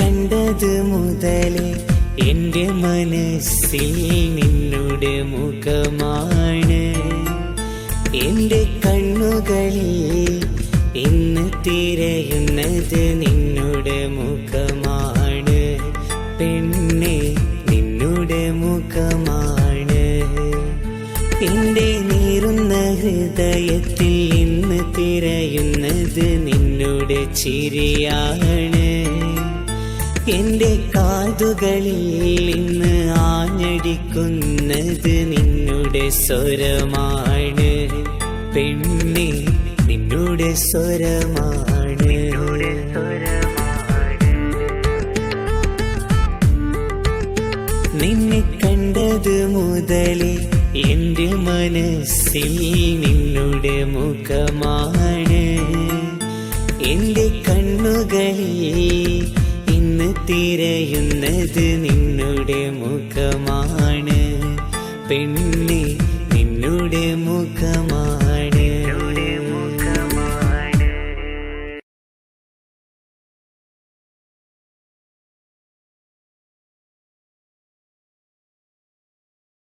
കണ്ടത് മുതലേ എന്റെ മനസ്സിൽ നിന്നുടെ മുഖമാണ്. എന്റെ കണ്ണുകളിൽ ഇന്ന് തിരയുന്നത് നിന്നുടെ മുഖമാണ്. പെണ്ണെ നിന്നുടെ മുഖമാണ്. എന്റെ നീറുന്ന ഹൃദയത്തിൽ ഇന്ന് തിരയുന്നത് നിന്നുടെ ചിരിയാണ്. എന്റെ കാതുകളിൽ ഇന്ന് ആഞ്ഞടിക്കുന്നത് നിന്നുടെ സ്വരമാണ്. പെണ്ണെ നിന്നുടെ സ്വരമാണ്. നിന്നെ കണ്ടത് മുതലേ എന്റെ മനസ്സിൽ നിന്നുടെ മുഖമാണ്. എന്റെ കണ്ണുകളിൽ തിരയുന്നത് നിന്നുടെ മുഖമാണ്. പെണ്ണെ